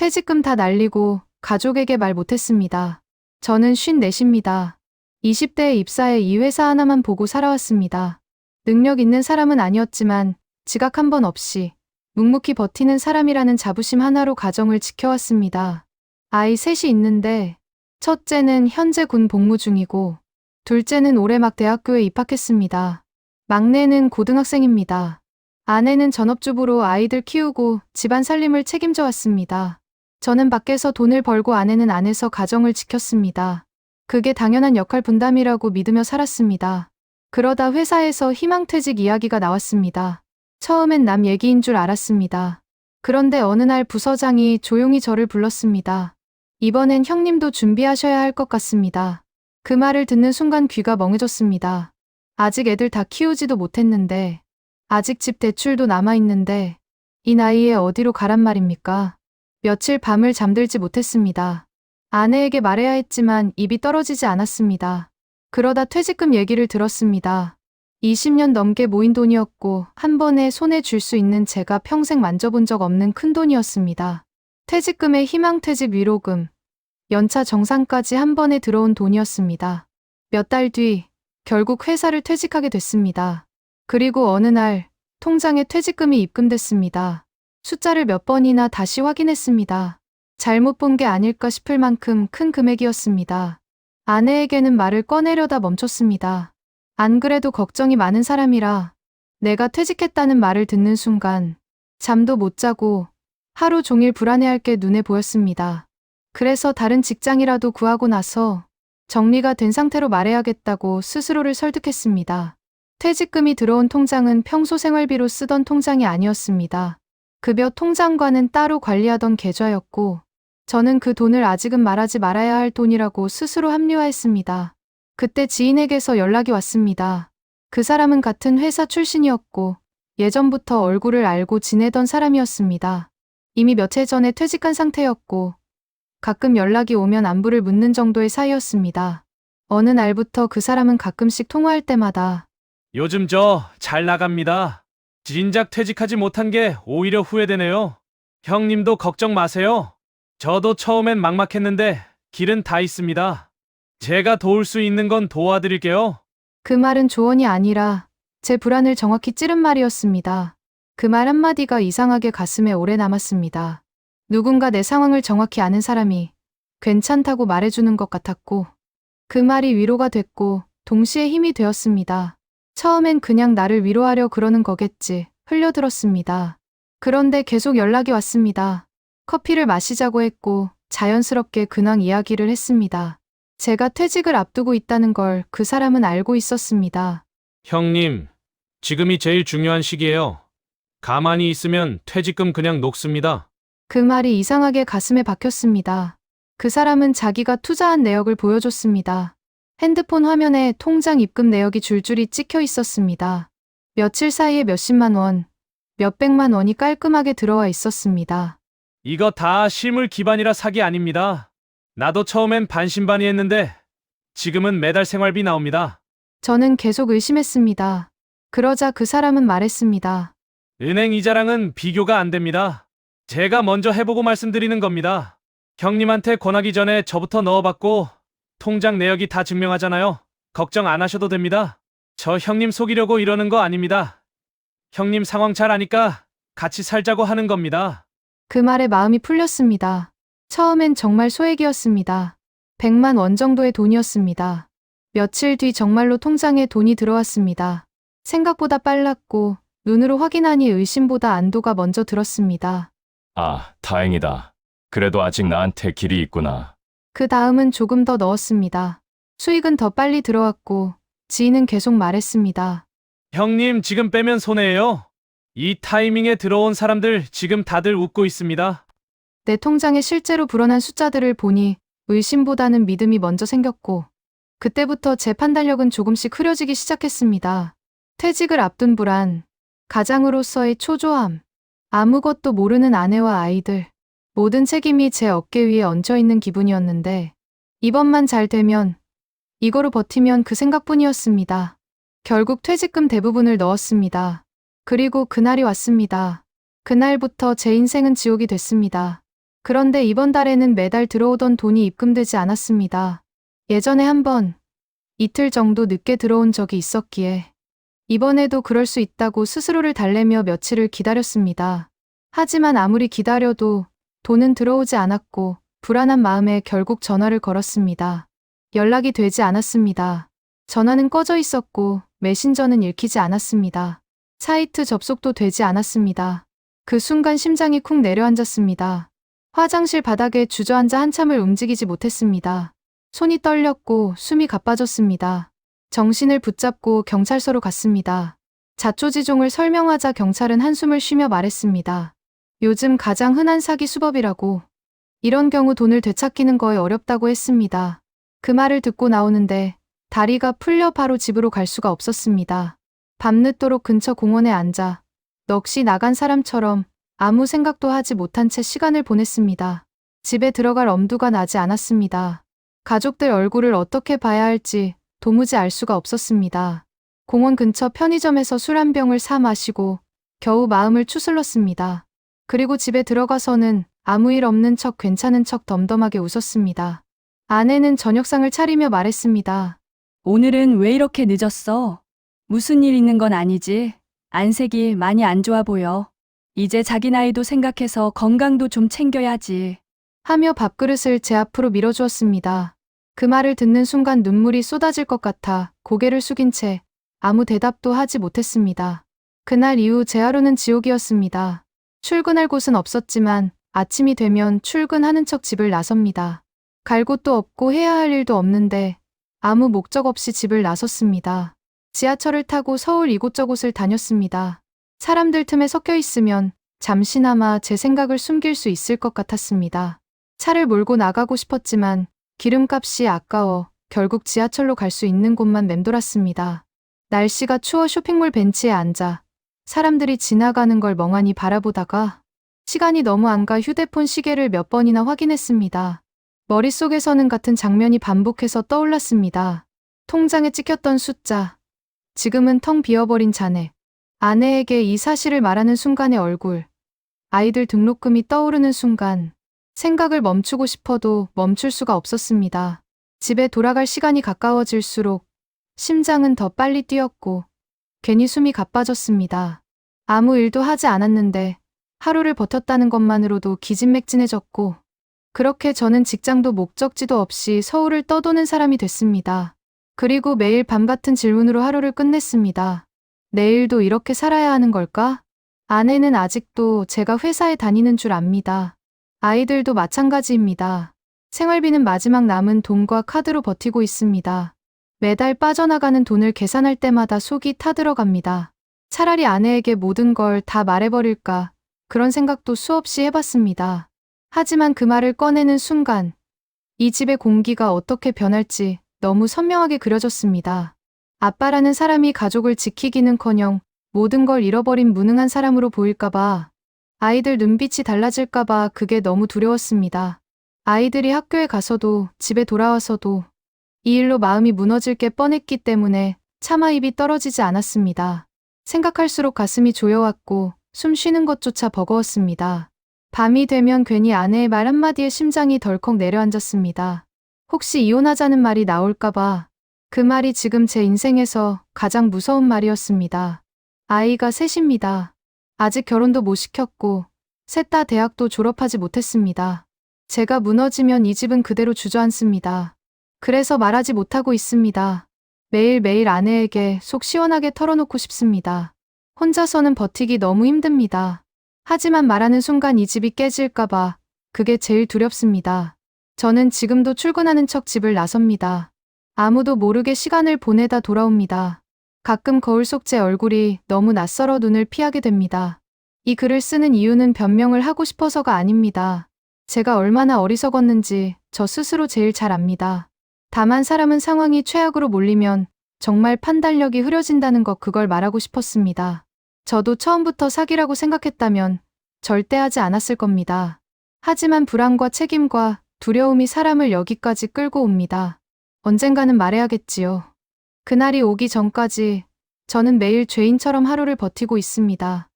퇴직금 다 날리고 가족에게 말 못했습니다. 저는 54입니다. 20대에 입사해 이 회사 하나만 보고 살아왔습니다. 능력 있는 사람은 아니었지만 지각 한 번 없이 묵묵히 버티는 사람이라는 자부심 하나로 가정을 지켜왔습니다. 아이 셋이 있는데 첫째는 현재 군 복무 중이고 둘째는 올해 막 대학교에 입학했습니다. 막내는 고등학생입니다. 아내는 전업주부로 아이들 키우고 집안 살림을 책임져 왔습니다. 저는 밖에서 돈을 벌고 아내는 안에서 가정을 지켰습니다. 그게 당연한 역할 분담이라고 믿으며 살았습니다. 그러다 회사에서 희망퇴직 이야기가 나왔습니다. 처음엔 남 얘기인 줄 알았습니다. 그런데 어느 날 부서장이 조용히 저를 불렀습니다. 이번엔 형님도 준비하셔야 할 것 같습니다. 그 말을 듣는 순간 귀가 멍해졌습니다. 아직 애들 다 키우지도 못했는데, 아직 집 대출도 남아있는데, 이 나이에 어디로 가란 말입니까? 며칠 밤을 잠들지 못했습니다. 아내에게 말해야 했지만 입이 떨어지지 않았습니다. 그러다 퇴직금 얘기를 들었습니다. 20년 넘게 모인 돈이었고 한 번에 손에 줄 수 있는 제가 평생 만져본 적 없는 큰 돈이었습니다. 퇴직금의 희망퇴직 위로금, 연차 정산까지 한 번에 들어온 돈이었습니다. 몇 달 뒤 결국 회사를 퇴직하게 됐습니다. 그리고 어느 날 통장에 퇴직금이 입금됐습니다. 숫자를 몇 번이나 다시 확인했습니다. 잘못 본 게 아닐까 싶을 만큼 큰 금액이었습니다. 아내에게는 말을 꺼내려다 멈췄습니다. 안 그래도 걱정이 많은 사람이라 내가 퇴직했다는 말을 듣는 순간 잠도 못 자고 하루 종일 불안해할 게 눈에 보였습니다. 그래서 다른 직장이라도 구하고 나서 정리가 된 상태로 말해야겠다고 스스로를 설득했습니다. 퇴직금이 들어온 통장은 평소 생활비로 쓰던 통장이 아니었습니다. 급여 통장과는 따로 관리하던 계좌였고, 저는 그 돈을 아직은 말하지 말아야 할 돈이라고 스스로 합리화했습니다. 그때 지인에게서 연락이 왔습니다. 그 사람은 같은 회사 출신이었고, 예전부터 얼굴을 알고 지내던 사람이었습니다. 이미 며칠 전에 퇴직한 상태였고, 가끔 연락이 오면 안부를 묻는 정도의 사이였습니다. 어느 날부터 그 사람은 가끔씩 통화할 때마다 요즘 저 잘 나갑니다. 진작 퇴직하지 못한 게 오히려 후회되네요. 형님도 걱정 마세요. 저도 처음엔 막막했는데 길은 다 있습니다. 제가 도울 수 있는 건 도와드릴게요. 그 말은 조언이 아니라 제 불안을 정확히 찌른 말이었습니다. 그 말 한마디가 이상하게 가슴에 오래 남았습니다. 누군가 내 상황을 정확히 아는 사람이 괜찮다고 말해주는 것 같았고, 그 말이 위로가 됐고, 동시에 힘이 되었습니다. 처음엔 그냥 나를 위로하려 그러는 거겠지, 흘려들었습니다. 그런데 계속 연락이 왔습니다. 커피를 마시자고 했고, 자연스럽게 근황 이야기를 했습니다. 제가 퇴직을 앞두고 있다는 걸 그 사람은 알고 있었습니다. 형님, 지금이 제일 중요한 시기예요. 가만히 있으면 퇴직금 그냥 녹습니다. 그 말이 이상하게 가슴에 박혔습니다. 그 사람은 자기가 투자한 내역을 보여줬습니다. 핸드폰 화면에 통장 입금 내역이 줄줄이 찍혀 있었습니다. 며칠 사이에 몇십만 원, 몇백만 원이 깔끔하게 들어와 있었습니다. 이거 다 실물 기반이라 사기 아닙니다. 나도 처음엔 반신반의했는데 지금은 매달 생활비 나옵니다. 저는 계속 의심했습니다. 그러자 그 사람은 말했습니다. 은행 이자랑은 비교가 안 됩니다. 제가 먼저 해보고 말씀드리는 겁니다. 형님한테 권하기 전에 저부터 넣어봤고 통장 내역이 다 증명하잖아요. 걱정 안 하셔도 됩니다. 저 형님 속이려고 이러는 거 아닙니다. 형님 상황 잘 아니까 같이 살자고 하는 겁니다. 그 말에 마음이 풀렸습니다. 처음엔 정말 소액이었습니다. 100만 원 정도의 돈이었습니다. 며칠 뒤 정말로 통장에 돈이 들어왔습니다. 생각보다 빨랐고 눈으로 확인하니 의심보다 안도가 먼저 들었습니다. 아, 다행이다. 그래도 아직 나한테 길이 있구나. 그 다음은 조금 더 넣었습니다. 수익은 더 빨리 들어왔고 지인은 계속 말했습니다. 형님 지금 빼면 손해예요. 이 타이밍에 들어온 사람들 지금 다들 웃고 있습니다. 내 통장에 실제로 불어난 숫자들을 보니 의심보다는 믿음이 먼저 생겼고 그때부터 제 판단력은 조금씩 흐려지기 시작했습니다. 퇴직을 앞둔 불안, 가장으로서의 초조함, 아무것도 모르는 아내와 아이들, 모든 책임이 제 어깨 위에 얹혀 있는 기분이었는데 이번만 잘 되면 이거로 버티면 그 생각뿐이었습니다. 결국 퇴직금 대부분을 넣었습니다. 그리고 그날이 왔습니다. 그날부터 제 인생은 지옥이 됐습니다. 그런데 이번 달에는 매달 들어오던 돈이 입금되지 않았습니다. 예전에 한 번 이틀 정도 늦게 들어온 적이 있었기에 이번에도 그럴 수 있다고 스스로를 달래며 며칠을 기다렸습니다. 하지만 아무리 기다려도 돈은 들어오지 않았고 불안한 마음에 결국 전화를 걸었습니다. 연락이 되지 않았습니다. 전화는 꺼져 있었고 메신저는 읽히지 않았습니다. 사이트 접속도 되지 않았습니다. 그 순간 심장이 쿵 내려앉았습니다. 화장실 바닥에 주저앉아 한참을 움직이지 못했습니다. 손이 떨렸고 숨이 가빠졌습니다. 정신을 붙잡고 경찰서로 갔습니다. 자초지종을 설명하자 경찰은 한숨을 쉬며 말했습니다. 요즘 가장 흔한 사기 수법이라고. 이런 경우 돈을 되찾기는 거의 어렵다고 했습니다. 그 말을 듣고 나오는데 다리가 풀려 바로 집으로 갈 수가 없었습니다. 밤늦도록 근처 공원에 앉아 넋이 나간 사람처럼 아무 생각도 하지 못한 채 시간을 보냈습니다. 집에 들어갈 엄두가 나지 않았습니다. 가족들 얼굴을 어떻게 봐야 할지 도무지 알 수가 없었습니다. 공원 근처 편의점에서 술 한 병을 사 마시고 겨우 마음을 추슬렀습니다. 그리고 집에 들어가서는 아무 일 없는 척 괜찮은 척 덤덤하게 웃었습니다. 아내는 저녁상을 차리며 말했습니다. 오늘은 왜 이렇게 늦었어? 무슨 일 있는 건 아니지? 안색이 많이 안 좋아 보여. 이제 자기 나이도 생각해서 건강도 좀 챙겨야지. 하며 밥그릇을 제 앞으로 밀어주었습니다. 그 말을 듣는 순간 눈물이 쏟아질 것 같아 고개를 숙인 채 아무 대답도 하지 못했습니다. 그날 이후 제 하루는 지옥이었습니다. 출근할 곳은 없었지만 아침이 되면 출근하는 척 집을 나섭니다. 갈 곳도 없고 해야 할 일도 없는데 아무 목적 없이 집을 나섰습니다. 지하철을 타고 서울 이곳저곳을 다녔습니다. 사람들 틈에 섞여 있으면 잠시나마 제 생각을 숨길 수 있을 것 같았습니다. 차를 몰고 나가고 싶었지만 기름값이 아까워 결국 지하철로 갈 수 있는 곳만 맴돌았습니다. 날씨가 추워 쇼핑몰 벤치에 앉아 사람들이 지나가는 걸 멍하니 바라보다가 시간이 너무 안 가 휴대폰 시계를 몇 번이나 확인했습니다. 머릿속에서는 같은 장면이 반복해서 떠올랐습니다. 통장에 찍혔던 숫자. 지금은 텅 비어버린 잔액. 아내에게 이 사실을 말하는 순간의 얼굴. 아이들 등록금이 떠오르는 순간. 생각을 멈추고 싶어도 멈출 수가 없었습니다. 집에 돌아갈 시간이 가까워질수록 심장은 더 빨리 뛰었고 괜히 숨이 가빠졌습니다. 아무 일도 하지 않았는데 하루를 버텼다는 것만으로도 기진맥진해졌고 그렇게 저는 직장도 목적지도 없이 서울을 떠도는 사람이 됐습니다. 그리고 매일 밤 같은 질문으로 하루를 끝냈습니다. 내일도 이렇게 살아야 하는 걸까? 아내는 아직도 제가 회사에 다니는 줄 압니다. 아이들도 마찬가지입니다. 생활비는 마지막 남은 돈과 카드로 버티고 있습니다. 매달 빠져나가는 돈을 계산할 때마다 속이 타들어갑니다. 차라리 아내에게 모든 걸 다 말해버릴까 그런 생각도 수없이 해봤습니다. 하지만 그 말을 꺼내는 순간 이 집의 공기가 어떻게 변할지 너무 선명하게 그려졌습니다. 아빠라는 사람이 가족을 지키기는커녕 모든 걸 잃어버린 무능한 사람으로 보일까봐 아이들 눈빛이 달라질까봐 그게 너무 두려웠습니다. 아이들이 학교에 가서도 집에 돌아와서도 이 일로 마음이 무너질 게 뻔했기 때문에 차마 입이 떨어지지 않았습니다. 생각할수록 가슴이 조여왔고 숨 쉬는 것조차 버거웠습니다. 밤이 되면 괜히 아내의 말 한마디에 심장이 덜컥 내려앉았습니다. 혹시 이혼하자는 말이 나올까봐 그 말이 지금 제 인생에서 가장 무서운 말이었습니다. 아이가 셋입니다. 아직 결혼도 못 시켰고 셋 다 대학도 졸업하지 못했습니다. 제가 무너지면 이 집은 그대로 주저앉습니다. 그래서 말하지 못하고 있습니다. 매일매일 아내에게 속 시원하게 털어놓고 싶습니다. 혼자서는 버티기 너무 힘듭니다. 하지만 말하는 순간 이 집이 깨질까봐 그게 제일 두렵습니다. 저는 지금도 출근하는 척 집을 나섭니다. 아무도 모르게 시간을 보내다 돌아옵니다. 가끔 거울 속 제 얼굴이 너무 낯설어 눈을 피하게 됩니다. 이 글을 쓰는 이유는 변명을 하고 싶어서가 아닙니다. 제가 얼마나 어리석었는지 저 스스로 제일 잘 압니다. 다만 사람은 상황이 최악으로 몰리면 정말 판단력이 흐려진다는 것 그걸 말하고 싶었습니다. 저도 처음부터 사기라고 생각했다면 절대 하지 않았을 겁니다. 하지만 불안과 책임과 두려움이 사람을 여기까지 끌고 옵니다. 언젠가는 말해야겠지요. 그날이 오기 전까지 저는 매일 죄인처럼 하루를 버티고 있습니다.